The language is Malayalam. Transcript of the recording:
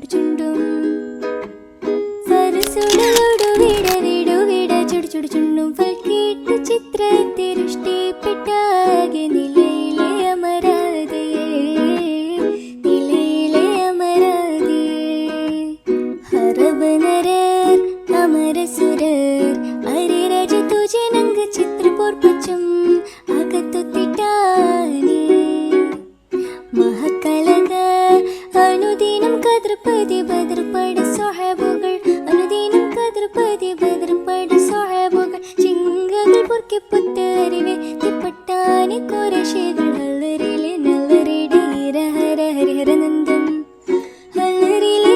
ചുടുചുണ്ടും സരസുടലോടു വിടവിടു വിട ചുടുചുടുചുണ്ടും ഫൽക്കേട്ട ചിത്രത്തിരുഷ്ടിപ്പെട്ടാകെ നിലയിലെ അമരാതയെ നിലയിലെ അമരാതയെ ഹറബനരർ അമരസുരർ അരിരജ തുജനങ്ക ചിത്രപോർപ്പച്ചും അകത്തൊത്തിട്ടാനേ. മഹത് പതി ബദർപ്പടി സ്വഹബുകൾ ചിങ്കകൾ പൊറുക്കി പുത്തറിവെ തിപ്പട്ടാനി കുറശികൾ അല്ലറിലെ നല്ലറിടെ ഹീര ഹര ഹരി ഹര നന്ദം. അല്ലറിലെ